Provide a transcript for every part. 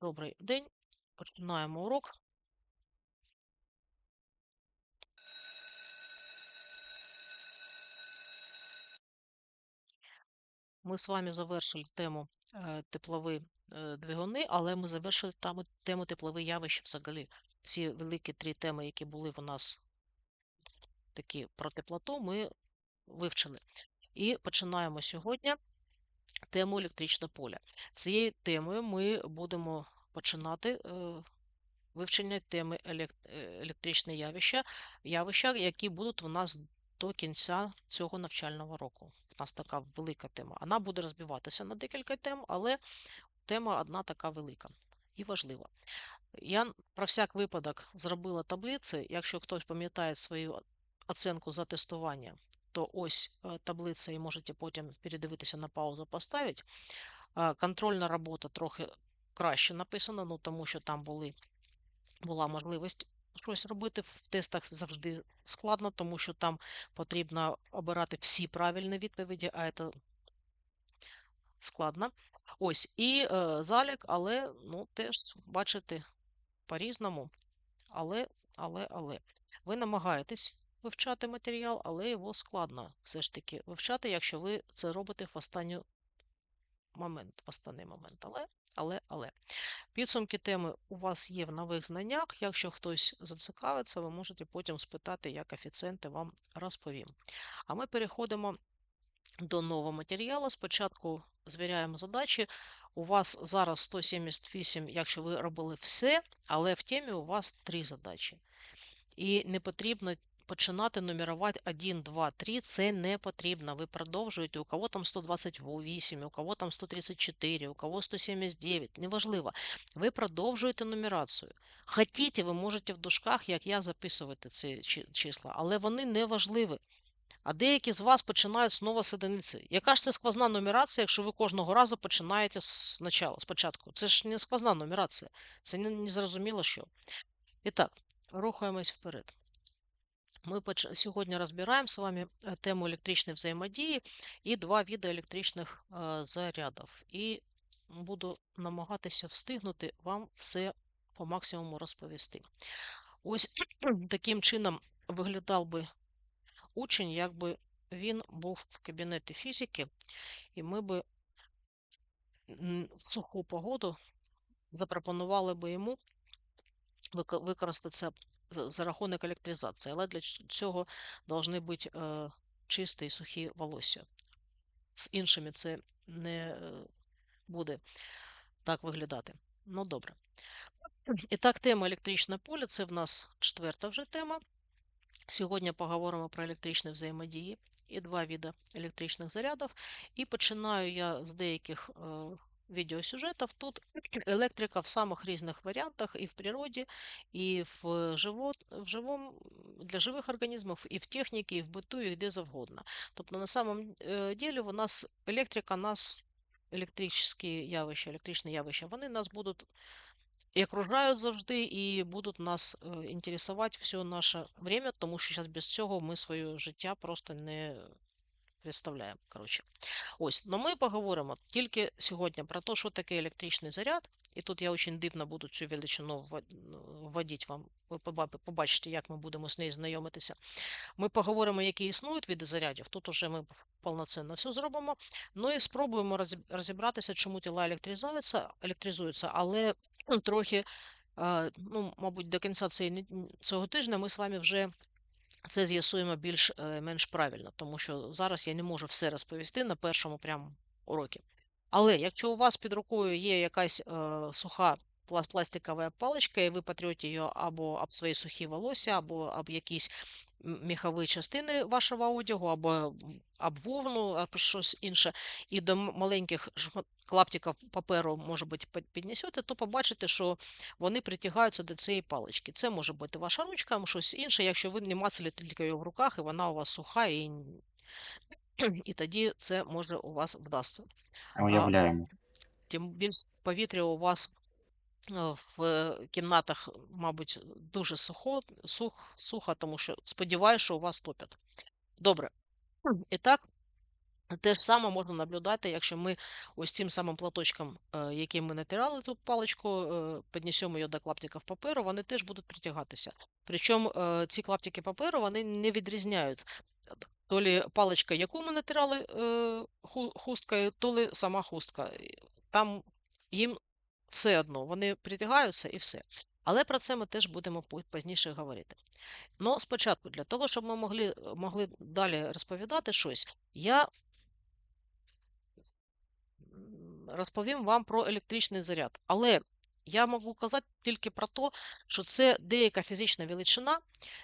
Добрий день. Починаємо урок. Ми з вами завершили тему е, теплові е, двигуни, але ми завершили там тему теплові явища взагалі. Всі великі три теми, які були в нас такі про теплоту, ми вивчили. І починаємо сьогодні тему електричне поле. Цією темою ми будемо починати е, вивчення теми е, електричне явища, явища, які будуть у нас до кінця цього навчального року. У нас така велика тема. Вона буде розбиватися на декілька тем, але тема одна така велика і важлива. Я про всяк випадок зробила таблиці. Якщо хтось пам'ятає свою оценку за тестування, то ось е, таблиця, і можете потім передивитися на паузу, поставити. Е, Контрольна робота трохи краще написана, ну тому що там були, була можливість щось робити. В тестах завжди складно, тому що там потрібно обирати всі правильні відповіді, а це складно. Ось, і е, залік, але ну, теж бачите по-різному. Але, але, але. Ви намагаєтесь вивчати матеріал, але його складно все ж таки вивчати, якщо ви це робите в останній момент. В останній момент. Але, але, але. Підсумки теми у вас є в нових знаннях. Якщо хтось зацікавиться, ви можете потім спитати, як коефіцієнти вам розповім. А ми переходимо до нового матеріалу. Спочатку звіряємо задачі. У вас зараз 178, якщо ви робили все, але в темі у вас три задачі. І не потрібно починати нумерувати 1, 2, 3. Це не потрібно. Ви продовжуєте. У кого там 128, у кого там 134, у кого 179, неважливо. Ви продовжуєте нумерацію. Хотіте, ви можете в дужках, як я, записувати ці числа, але вони не важливі. А деякі з вас починають знову з одиниці. Яка ж це сквозна нумерація, якщо ви кожного разу починаєте з спочатку? Це ж не сквозна нумерація. Це не, не зрозуміло що. І так, рухаємось вперед. Ми поч- сьогодні розбираємо з вами е, тему електричної взаємодії і два види електричних е, зарядів. І буду намагатися встигнути вам все по максимуму розповісти. Ось таким чином виглядав би учень, якби він був в кабінеті фізики, і ми би в суху погоду запропонували би йому використати це за, рахунок електризації. Але для цього повинні бути е, чисті і сухі волосся. З іншими це не е, буде так виглядати. Ну, добре. І так, тема електричне поле це в нас четверта вже тема. Сьогодні поговоримо про електричні взаємодії і два види електричних зарядів. І починаю я з деяких е. Тут електрика в самих різних варіантах і в природі, і в, живот, в живом, для живих організмів, і в техніці, і в биту, і де завгодно. Тобто, на самом е, ділі, у нас електрика нас, електричні явища, електричні явища, вони нас будуть і окружають завжди, і будуть нас інтересувати все наше время, тому що зараз без цього ми своє життя просто не представляємо. Коротше. Ось, но ми поговоримо тільки сьогодні про те, що таке електричний заряд. І тут я дуже дивно буду цю величину ввод- вводити вам. Ви побачите, як ми будемо з нею знайомитися. Ми поговоримо, які існують види зарядів. Тут уже ми повноцінно все зробимо. Ну і спробуємо розібратися, чому тіла електризуються, електризуються, але трохи, е, ну, мабуть, до кінця цього тижня ми з вами вже це з'ясуємо більш-менш правильно, тому що зараз я не можу все розповісти на першому прямо уроці. Але якщо у вас під рукою є якась е, суха пластикова паличка, і ви потрете її або об свої сухі волосся, або об якісь міхові частини вашого одягу, або об вовну, або щось інше, і до маленьких клаптиків паперу, може бути, під- піднесете, то побачите, що вони притягаються до цієї палички. Це може бути ваша ручка, або щось інше, якщо ви не мацали тільки її в руках, і вона у вас суха, і, і тоді це може у вас вдасться. Уявляємо. Тим більш повітря у вас в е, кімнатах, мабуть, дуже сухо, сух, сухо, тому що сподіваюся, що у вас топять. Добре. І так, Те ж саме можна наблюдати, якщо ми ось цим самим платочком, е, яким ми натирали ту паличку, піднесемо її до клаптиків паперу, вони теж будуть притягатися. Причому ці клаптики паперу вони не відрізняють то лі паличка, яку ми натирали е, хусткою, то лі сама хустка. Там їм все одно, вони притягаються і все. Але про це ми теж будемо пізніше говорити. Ну, спочатку, для того, щоб ми могли могли далі розповідати щось, я розповім вам про електричний заряд. Але я можу казати тільки про те, що це деяка фізична величина,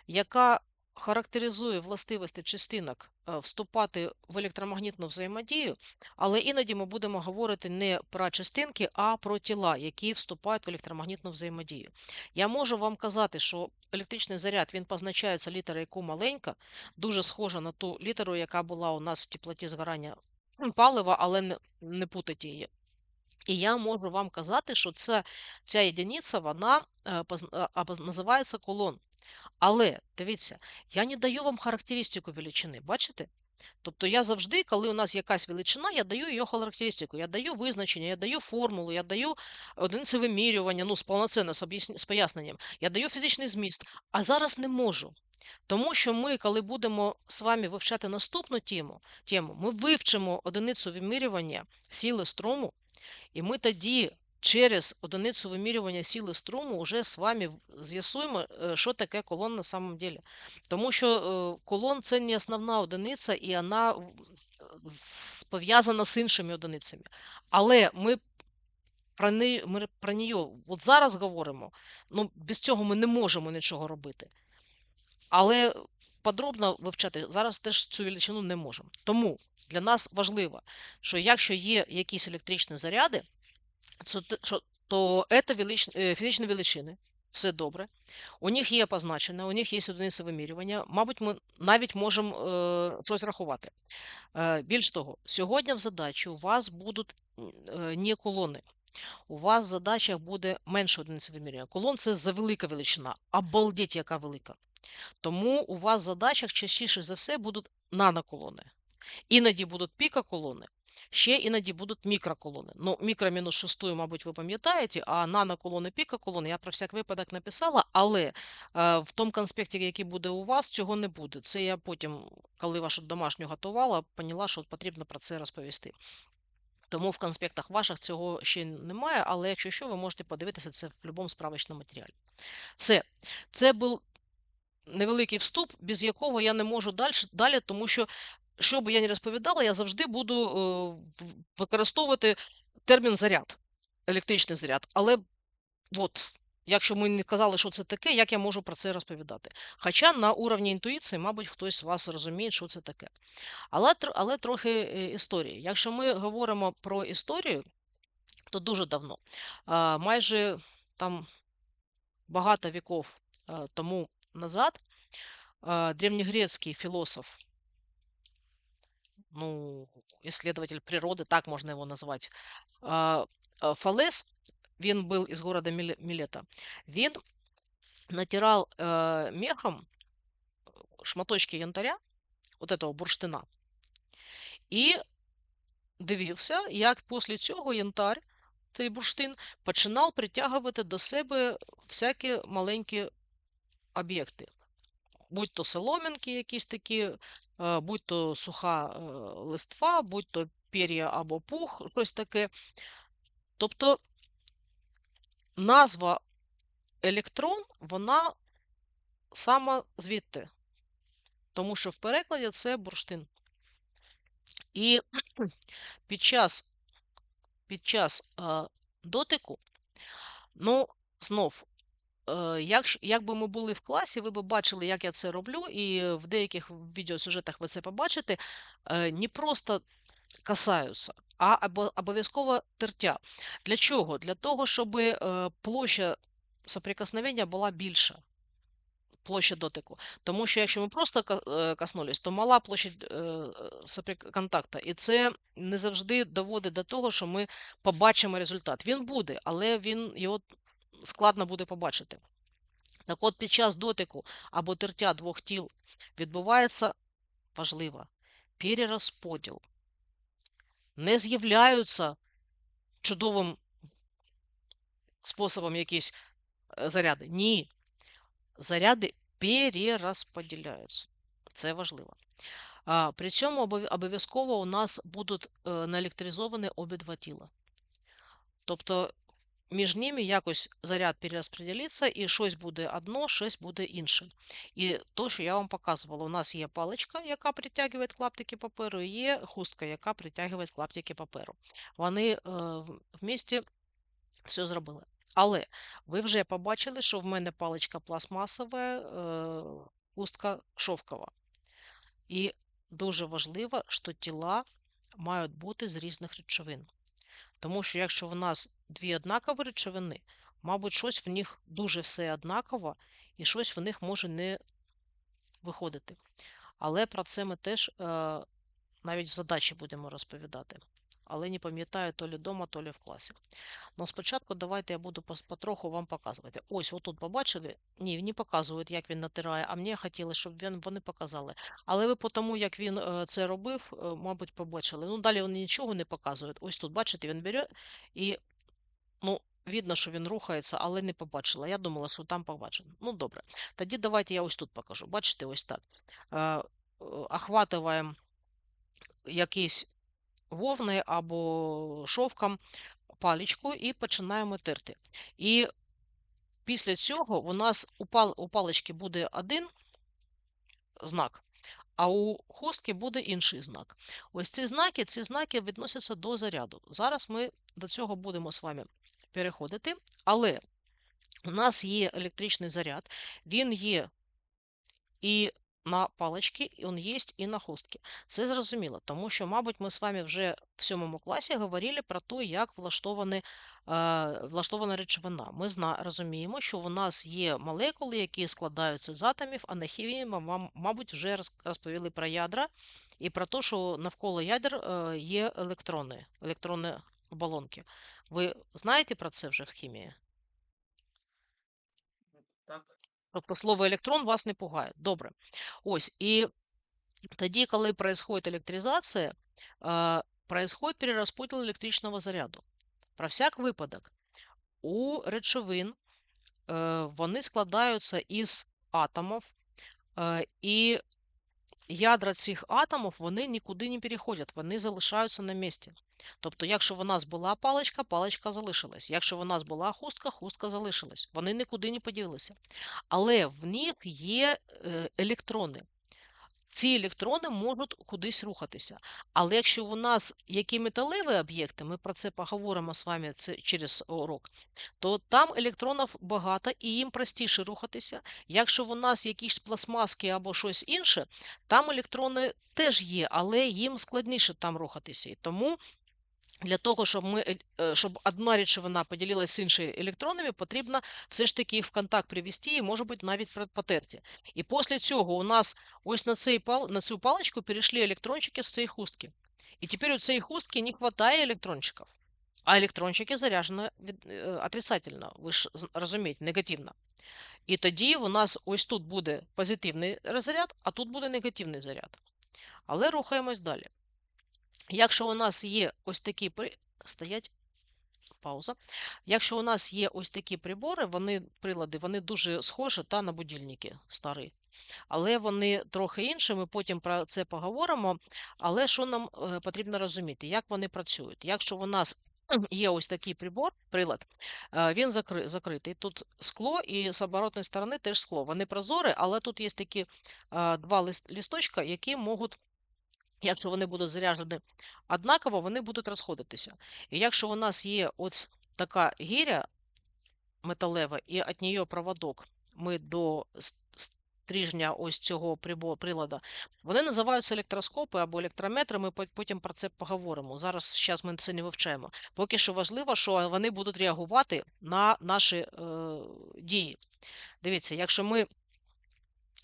яка характеризує властивості частинок е, вступати в електромагнітну взаємодію, але іноді ми будемо говорити не про частинки, а про тіла, які вступають в електромагнітну взаємодію. Я можу вам казати, що електричний заряд він позначається літерою яку маленька, дуже схожа на ту літеру, яка була у нас в теплоті згорання палива, але не, путайте її. І я можу вам казати, що це, ця єдиниця, вона е, називається колон. Але дивіться, я не даю вам характеристику величини, бачите? Тобто я завжди, коли у нас якась величина, я даю її характеристику, я даю визначення, я даю формулу, я даю одиниці вимірювання, ну, з повноцінно, з поясненням, я даю фізичний зміст, а зараз не можу. Тому що ми, коли будемо з вами вивчати наступну тему, тему ми вивчимо одиницю вимірювання сили струму, і ми тоді через одиницю вимірювання сили струму вже з вами з'ясуємо, е, що таке колон на самом деле. Тому що е, колон це не основна одиниця, і вона пов'язана з іншими одиницями. Але ми про неї, ми про неї от зараз говоримо, ну без цього ми не можемо нічого робити. Але подробно вивчати зараз теж цю величину не можемо. Тому для нас важливо, що якщо є якісь електричні заряди, то це фізичні величини, все добре. У них є позначення, у них є одиниці вимірювання. Мабуть, ми навіть можемо е, щось рахувати. Е, Більш того, сьогодні в задачі у вас будуть е, не колони. У вас в задачах буде менше одиниці вимірювання. Колон це за велика величина. Обалдеть, яка велика. Тому у вас в задачах частіше за все будуть наноколони. Іноді будуть пікоколони, ще іноді будуть мікроколони. Ну, мікро мінус шостою, мабуть, ви пам'ятаєте, а наноколони, пікоколони я про всяк випадок написала, але е, в тому конспекті, який буде у вас, цього не буде. Це я потім, коли вашу домашню готувала, поняла, що потрібно про це розповісти. Тому в конспектах ваших цього ще немає, але якщо що, ви можете подивитися це в будь-якому справочному матеріалі. Все, це був невеликий вступ, без якого я не можу далі, далі тому що, що би я не розповідала, я завжди буду е, використовувати термін заряд, електричний заряд. Але от, якщо ми не казали, що це таке, як я можу про це розповідати? Хоча на уровні інтуїції, мабуть, хтось з вас розуміє, що це таке. Але але трохи е, історії. Якщо ми говоримо про історію, то дуже давно, майже там багато віков е, тому назад древнегрецкий философ, ну, исследователь природы, так можно его назвать, Фалес, він був із города Мілета, він натирав мехом шматочки янтаря, от этого бурштина, і дивився, як після цього янтар, цей бурштин, починав притягувати до себе всякі маленькі об'єкти будь то соломінки якісь такі, е, будь то суха е, листва, будь то пір'я або пух, щось таке. Тобто назва електрон, вона саме звідти, тому що в перекладі це бурштин. І під час під час е, дотику, ну, знов, як якби ми були в класі, ви б бачили, як я це роблю, і в деяких відеосюжетах ви це побачите, е, не просто касаються, а обов'язково тертя. Для чого? Для того, щоб е, площа соприкосновення була більша. Площа дотику. Тому що якщо ми просто коснулись, то мала площадь контакту. І це не завжди доводить до того, що ми побачимо результат. Він буде, але він його складно буде побачити. Так от під час дотику або тертя двох тіл відбувається важливо перерозподіл. не з'являються чудовим способом якісь е, заряди. Ні. Заряди перерозподіляються. Це важливо. При цьому обов'язково у нас будуть е, наелектризовані обидва тіла. Тобто між ними якось заряд перерозподілиться, і щось буде одно, щось буде інше. І то, що я вам показувала, у нас є паличка, яка притягує клаптики паперу, і є хустка, яка притягує клаптики паперу. Вони е, в місті все зробили. Але ви вже побачили, що в мене паличка пластмасова, е, хустка шовкова. І дуже важливо, що тіла мають бути з різних речовин. Тому що якщо в нас дві однакові речовини, мабуть, щось в них дуже все однаково, і щось в них може не виходити. Але про це ми теж е, навіть в задачі будемо розповідати але не пам'ятаю то лі вдома, то лі в класі. Ну, спочатку давайте я буду потроху вам показувати. Ось, отут побачили? Ні, не показують, як він натирає, а мені хотілося, щоб він, вони показали. Але ви по тому, як він е, це робив, е, мабуть, побачили. Ну, далі вони нічого не показують. Ось тут, бачите, він бере і, ну, Видно, що він рухається, але не побачила. Я думала, що там побачено. Ну, добре. Тоді давайте я ось тут покажу. Бачите, ось так. Е, охватуємо якийсь вовни або шовком паличку і починаємо терти. І після цього у нас у, пал, у палички буде один знак, а у хустки буде інший знак. Ось ці знаки ці знаки відносяться до заряду. Зараз ми до цього будемо з вами переходити, але у нас є електричний заряд, він є і на палички, він є і на хустки. Це зрозуміло, тому що, мабуть, ми з вами вже в сьомому класі говорили про те, як влаштовані, е, влаштована речовина. Ми зна, розуміємо, що в нас є молекули, які складаються з атомів, а на хімії ми вам, мабуть, вже розповіли про ядра і про те, що навколо ядер е, є електрони, електронні оболонки. Ви знаєте про це вже в хімії? Так. Тобто слово електрон вас не пугає. Добре. Ось, і тоді, коли происходит електризація, происходит перерозподіл електричного заряду. Про всяк випадок, у речовин вони складаються із атомів, і ядра цих атомів вони нікуди не переходять, вони залишаються на місці. Тобто, якщо в нас була паличка, паличка залишилась. Якщо в нас була хустка, хустка залишилась. Вони нікуди не поділилися. Але в них є е, електрони. Ці електрони можуть кудись рухатися. Але якщо у нас які металеві об'єкти, ми про це поговоримо з вами це через урок, то там електронів багато і їм простіше рухатися. Якщо у нас якісь пластмаски або щось інше, там електрони теж є, але їм складніше там рухатися. І тому для того, щоб ми, е, щоб одна речовина поділилася з іншою електронами, потрібно все ж таки їх в контакт привести і, може бути, навіть потерті. І після цього у нас ось на цей, на цю паличку перейшли електрончики з цієї хустки. І тепер у цієї хустки не вистачає електрончиків, а електрончики заряжені е, отрицательно, ви ж розумієте, негативно. І тоді у нас ось тут буде позитивний заряд, а тут буде негативний заряд. Але рухаємось далі. Якщо у нас є ось такі стоять пауза. Якщо у нас є ось такі прибори, вони прилади, вони дуже схожі та на будильники старі. Але вони трохи інші, ми потім про це поговоримо. Але що нам е, потрібно розуміти, як вони працюють? Якщо у нас є ось такий прибор, прилад, е, він закри, закритий. Тут скло, і з оборотної сторони теж скло. Вони прозорі, але тут є такі е, два листочка, які можуть Якщо вони будуть заряджені однаково, вони будуть розходитися. І якщо у нас є от така гіря металева, і від неї проводок ми до стрижня ось цього прилада, вони називаються електроскопи або електрометри, ми потім про це поговоримо. Зараз зараз ми це не вивчаємо. Поки що важливо, що вони будуть реагувати на наші е, дії. Дивіться, якщо ми,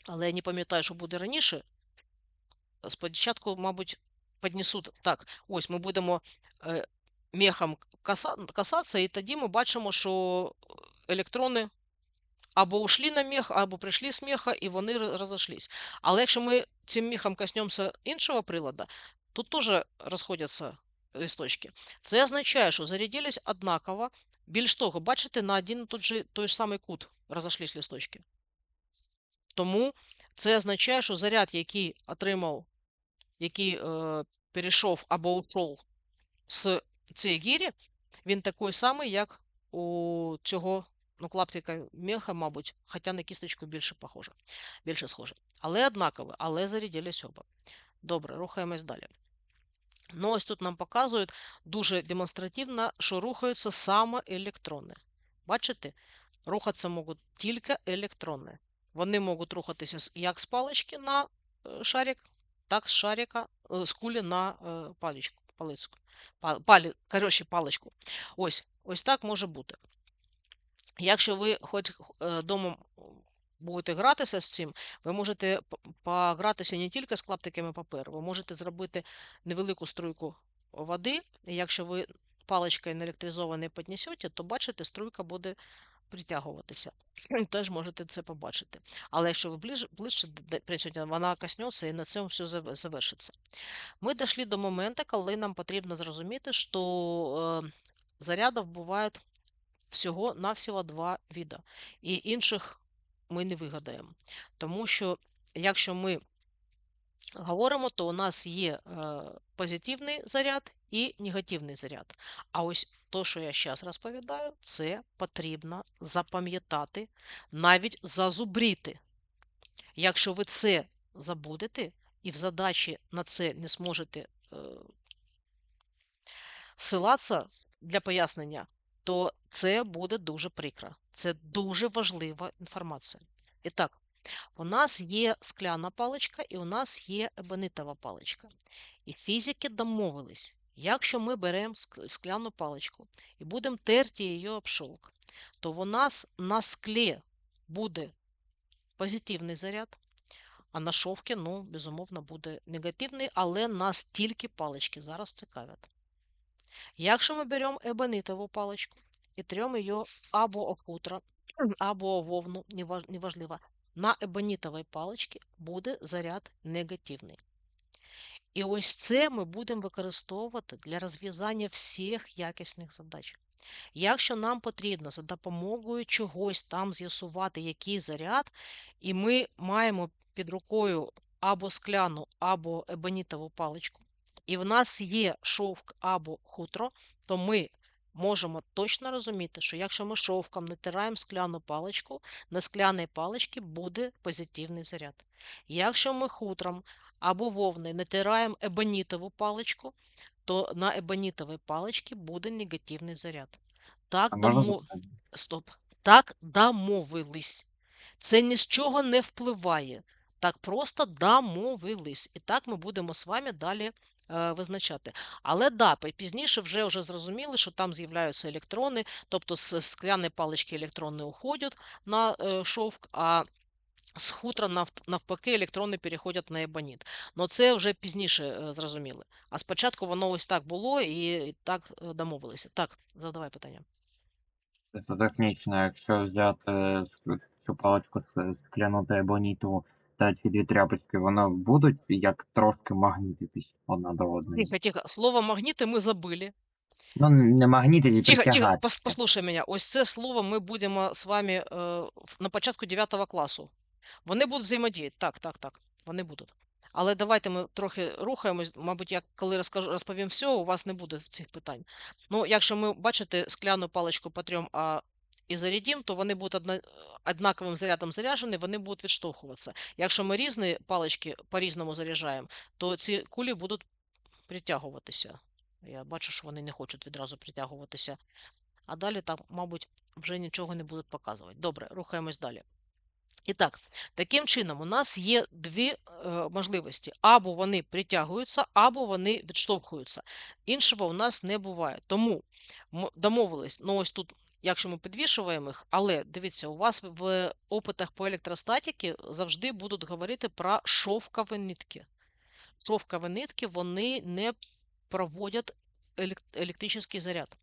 але я не пам'ятаю, що буде раніше. Спочатку, мабуть, піднесуть так. Ось ми будемо е, мехом касатися, і тоді ми бачимо, що електрони або ушли на мех, або прийшли з меха, і вони розійшлись. Але якщо ми цим мехом коснемося іншого прилада, тут теж розходяться листочки. Це означає, що зарядились однаково. Більш того, бачите, на один і той же, той ж самий кут розійшлись листочки. Тому це означає, що заряд, який отримав, який е, перейшов або ушов з цієї гірі, він такий самий, як у цього ну, клаптика меха, мабуть, хоча на кісточку більше похоже, більше схоже. Але однаково, але зарядились оба. Добре, рухаємось далі. Ну, ось тут нам показують дуже демонстративно, що рухаються саме електрони. Бачите? Рухатися можуть тільки електрони. Вони можуть рухатися як з палички на е, шарик, так з шарика, з кулі на е, паличку, палицьку. Па- Палі, коротше, паличку. Ось, ось так може бути. Якщо ви хоч вдома будете гратися з цим, ви можете погратися не тільки з клаптиками паперу, ви можете зробити невелику струйку води. І якщо ви паличкою неелектризований піднесете, то бачите, струйка буде притягуватися. Теж можете це побачити. Але якщо ви ближче, ближче д- вона коснеться і на цьому все завершиться. Ми дійшли до моменту, коли нам потрібно зрозуміти, що е, зарядів буває всього-навсього два віда. І інших ми не вигадаємо. Тому що, якщо ми говоримо, то у нас є е, позитивний заряд і негативний заряд. А ось то, що я зараз розповідаю, це потрібно запам'ятати, навіть зазубріти. Якщо ви це забудете і в задачі на це не зможете е, ссилатися для пояснення, то це буде дуже прикро. Це дуже важлива інформація. І так, у нас є скляна паличка і у нас є ебонитова паличка. І фізики домовились, якщо ми беремо скляну паличку і будемо терти її об шовк, то у нас на склі буде позитивний заряд, а на шовкі, ну, безумовно, буде негативний, але нас тільки палички зараз цікавлять. Якщо ми беремо ебонитову паличку і тремо її або об хутро, або вовну, неважливо, на ебонітовій паличці буде заряд негативний. І ось це ми будемо використовувати для розв'язання всіх якісних задач. Якщо нам потрібно за допомогою чогось там з'ясувати, який заряд, і ми маємо під рукою або скляну, або ебонітову паличку, і в нас є шовк або хутро, то ми можемо точно розуміти, що якщо ми шовком натираємо скляну паличку, на скляній паличці буде позитивний заряд. Якщо ми хутром або вовною натираємо ебонітову паличку, то на ебонітовій паличці буде негативний заряд. Так, А Стоп. Так домовились. Це ні з чого не впливає. Так просто домовились. І так ми будемо з вами далі визначати. Але да, пізніше вже вже зрозуміли, що там з'являються електрони, тобто з скляної палички електрони уходять на е, шовк, а з хутра нав- навпаки електрони переходять на ебоніт. Ну це вже пізніше е, зрозуміли. А спочатку воно ось так було і так е, домовилися. Так, задавай питання. Це технічно, якщо взяти цю паличку з скляну та та ці дві тряпочки, вони будуть як трошки магнітитись одна до одної. Тихо, тихо. Слово магніти ми забили. Ну, не магнітитись, Тихо, тихо, притягати. пос- послухай мене. Ось це слово ми будемо з вами е, в- на початку 9 класу. Вони будуть взаємодіяти. Так, так, так. Вони будуть. Але давайте ми трохи рухаємось. Мабуть, я коли розкажу, розповім все, у вас не буде цих питань. Ну, якщо ми бачите скляну паличку по трьом а, і зарядім, то вони будуть одна, однаковим зарядом заряджені, вони будуть відштовхуватися. Якщо ми різні палички по-різному заряджаємо, то ці кулі будуть притягуватися. Я бачу, що вони не хочуть відразу притягуватися. А далі там, мабуть, вже нічого не будуть показувати. Добре, рухаємось далі. І так, таким чином, у нас є дві е, можливості: або вони притягуються, або вони відштовхуються. Іншого у нас не буває. Тому домовились, ну ось тут, якщо ми підвішуємо їх, але дивіться, у вас в опитах по електростатіки завжди будуть говорити про шовкові нитки. Шовкові нитки вони не проводять електричний заряд.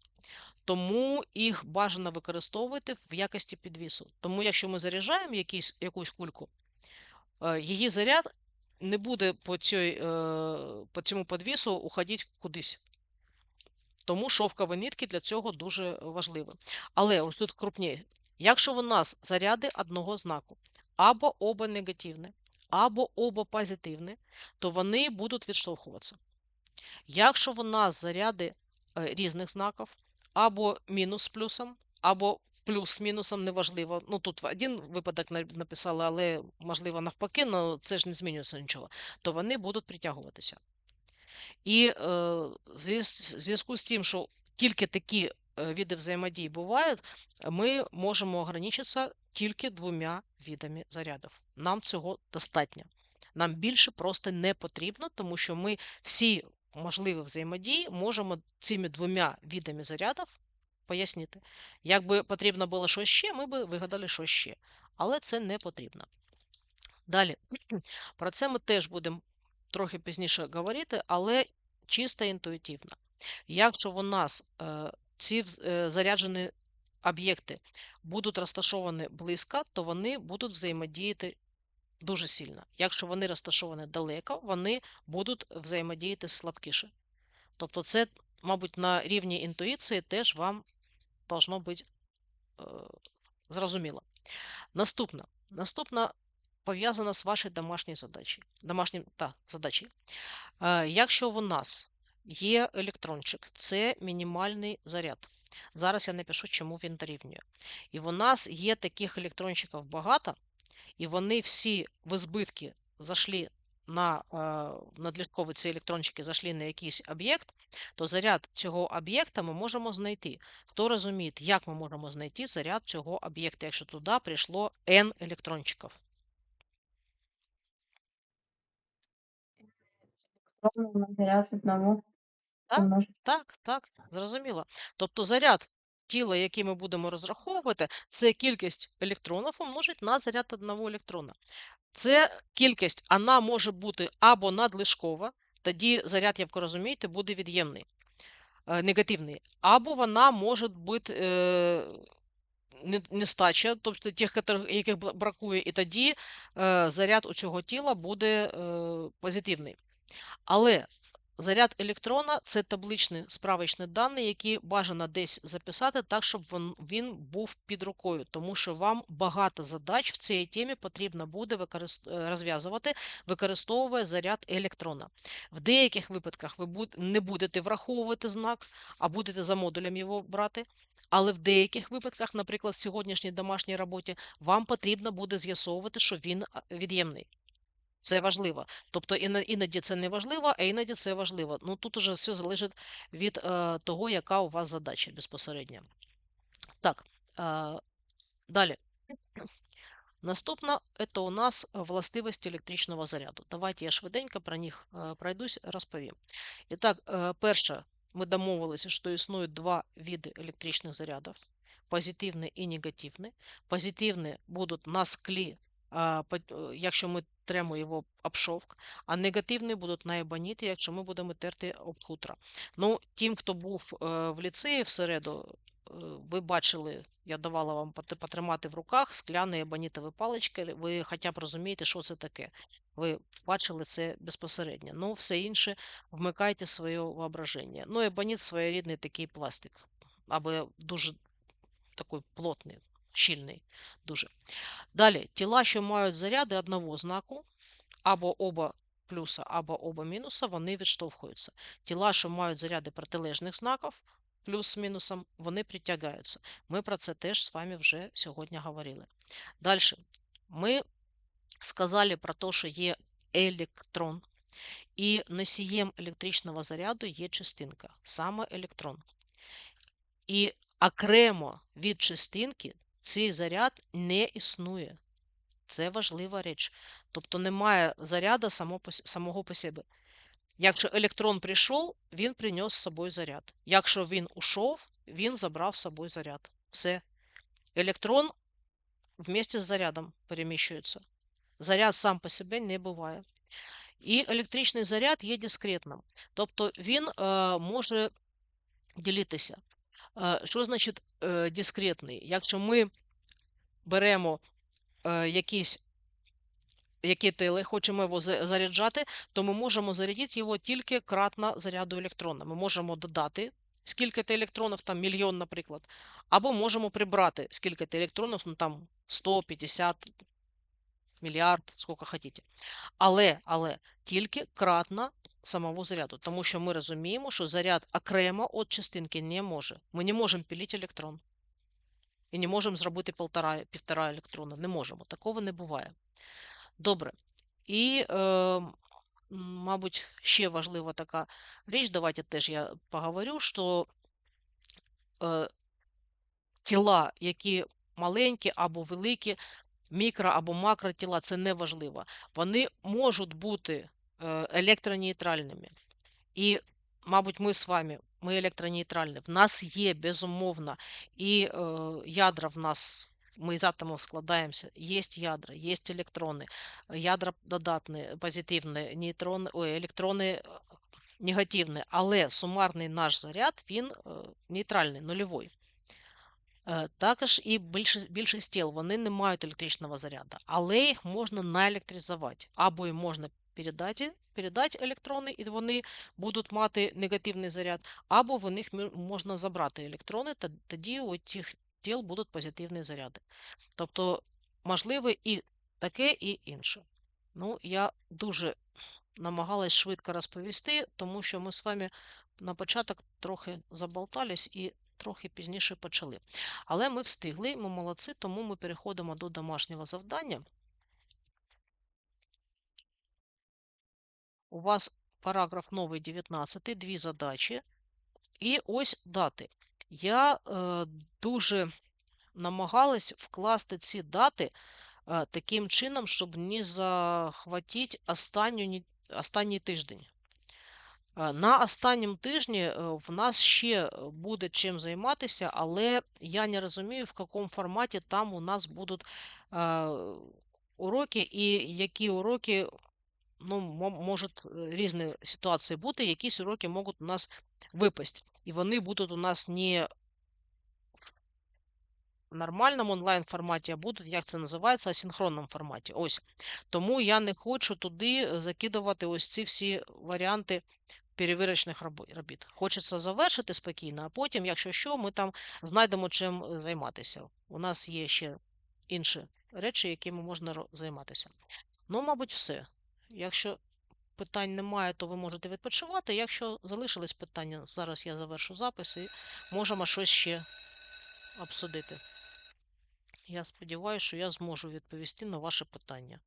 Тому їх бажано використовувати в якості підвісу. Тому, якщо ми заряджаємо якийсь, якусь кульку, е, її заряд не буде по, цій, е, по цьому підвісу уходити кудись. Тому шовкові нитки для цього дуже важливі. Але ось тут крупніше. Якщо у нас заряди одного знаку, або оба негативні, або оба позитивні, то вони будуть відштовхуватися. Якщо в нас заряди е, різних знаків, або мінус з плюсом, або плюс з мінусом, неважливо. Ну тут один випадок на- написали, але можливо навпаки, але це ж не змінюється нічого, то вони будуть притягуватися. І е, в зв'язку з тим, що тільки такі е, види взаємодії бувають, ми можемо ограничитися тільки двома видами зарядів. Нам цього достатньо. Нам більше просто не потрібно, тому що ми всі можливі взаємодії можемо цими двома видами зарядів пояснити. Якби потрібно було щось ще, ми б вигадали щось ще. Але це не потрібно. Далі, про це ми теж будемо трохи пізніше говорити, але чисто інтуїтивно. Якщо у нас е, ці е, заряджені об'єкти будуть розташовані близько, то вони будуть взаємодіяти дуже сильно. Якщо вони розташовані далеко, вони будуть взаємодіяти слабкіше. Тобто, це, мабуть, на рівні інтуїції теж вам должно бути е, зрозуміло. Наступна. Наступна пов'язана з вашою домашньою задачею. Домашнім, та, задачею. Е, Якщо у нас є електрончик, це мінімальний заряд. Зараз я напишу, чому він дорівнює. І у нас є таких електрончиків багато, і вони всі в збитки зайшли на е, надлишкові ці електрончики зайшли на якийсь об'єкт, то заряд цього об'єкта ми можемо знайти. Хто розуміє, як ми можемо знайти заряд цього об'єкта, якщо туди прийшло n електрончиків? Электронный на заряд одного Так. Так, так, зрозуміло. Тобто заряд тіла, який ми будемо розраховувати, це кількість електронів умножить на заряд одного електрона. Це кількість, вона може бути або надлишкова, тоді заряд, як ви розумієте, буде від'ємний, е, негативний, або вона може бути е, не- нестача, тобто тих, яких бра- бракує, і тоді е, заряд у цього тіла буде е, позитивний. Але заряд електрона це табличні справочні дані, які бажано десь записати так, щоб він, був під рукою, тому що вам багато задач в цій темі потрібно буде е, розв'язувати, використовує заряд електрона. В деяких випадках ви не будете враховувати знак, а будете за модулем його брати. Але в деяких випадках, наприклад, в сьогоднішній домашній роботі, вам потрібно буде з'ясовувати, що він від'ємний. Це важливо. Тобто іноді це не важливо, а іноді це важливо. Ну тут уже все залежить від е, того, яка у вас задача безпосередньо. Так, е, далі. Наступна це у нас властивості електричного заряду. Давайте я швиденько про них е, пройдусь, розповім. І так, е, перше, ми домовилися, що існують два види електричних зарядів: позитивний і негативний. Позитивні будуть на склі, якщо ми тремо його об а негативні будуть на ебоніті, якщо ми будемо терти об хутро. Ну, тим, хто був е, в ліцеї всереду, е, ви бачили, я давала вам потримати в руках скляні ебонітові палички, ви хоча б розумієте, що це таке. Ви бачили це безпосередньо. Ну, все інше вмикайте своє воображення. Ну, ебоніт своєрідний такий пластик, або дуже такий плотний, щільний. дуже. Далі, тіла, що мають заряди одного знаку, або оба плюса, або оба мінуса, вони відштовхуються. Тіла, що мають заряди протилежних знаків, плюс з мінусом, вони притягаються. Ми про це теж з вами вже сьогодні говорили. Далі, ми сказали про те, що є електрон, і носієм електричного заряду є частинка, саме електрон. І окремо від частинки цей заряд не існує. Це важлива річ. Тобто немає заряду самого по себе. Якщо електрон прийшов, він приніс з собою заряд. Якщо він ушов, він забрав з собою заряд. Все. Електрон вместе з зарядом переміщується. Заряд сам по собі не буває. І електричний заряд є дискретним. Тобто він е, може ділитися. Е, що значить е, дискретний? Якщо ми беремо е, який теле, хочемо його заряджати, то ми можемо зарядити його тільки кратно заряду електрона. Ми можемо додати скільки-то електронів, там мільйон, наприклад, або можемо прибрати скільки-то електронів, ну там 100, 50, мільярд, скільки хотіте. Але, але тільки кратно самого заряду, тому що ми розуміємо, що заряд окремо від частинки не може. Ми не можемо пілити електрон. І не можемо зробити полтора, півтора електрона. Не можемо. Такого не буває. Добре. І, е, мабуть, ще важлива така річ, давайте теж я поговорю, що е, тіла, які маленькі або великі, мікро або макротіла, це не важливо. Вони можуть бути електронейтральними. І, мабуть, ми з вами, ми електронейтральні. В нас є, безумовно, і е, ядра в нас, ми з атомів складаємося, є ядра, є електрони, ядра додатні, позитивні, нейтрони, ой, електрони е, негативні, але сумарний наш заряд, він е, нейтральний, нульовий. Е, Також і більшість, більшість тіл вони не мають електричного заряду, але їх можна наелектризувати. Або їм можна передати, передати електрони, і вони будуть мати негативний заряд, або в них можна забрати електрони, та тоді у цих тіл будуть позитивні заряди. Тобто, можливе і таке, і інше. Ну, я дуже намагалась швидко розповісти, тому що ми з вами на початок трохи заболтались і трохи пізніше почали. Але ми встигли, ми молодці, тому ми переходимо до домашнього завдання. У вас параграф новий 19, дві задачі. І ось дати. Я е, дуже намагалась вкласти ці дати е, таким чином, щоб не захватити останню, ні- останній тиждень. Е, На останньому тижні е, в нас ще буде чим займатися, але я не розумію, в якому форматі там у нас будуть е, уроки, і які уроки, ну, можуть е, різні ситуації бути, якісь уроки можуть у нас випасть. І вони будуть у нас не в нормальному онлайн форматі, а будуть, як це називається, асинхронному форматі. Ось. Тому я не хочу туди е, закидувати ось ці всі варіанти перевірочних робіт. Хочеться завершити спокійно, а потім, якщо що, ми там знайдемо чим е, займатися. У нас є ще інші речі, якими можна займатися. Ну, мабуть, все. Якщо питань немає, то ви можете відпочивати. Якщо залишились питання, зараз я завершу запис і можемо щось ще обсудити. Я сподіваюся, що я зможу відповісти на ваше питання.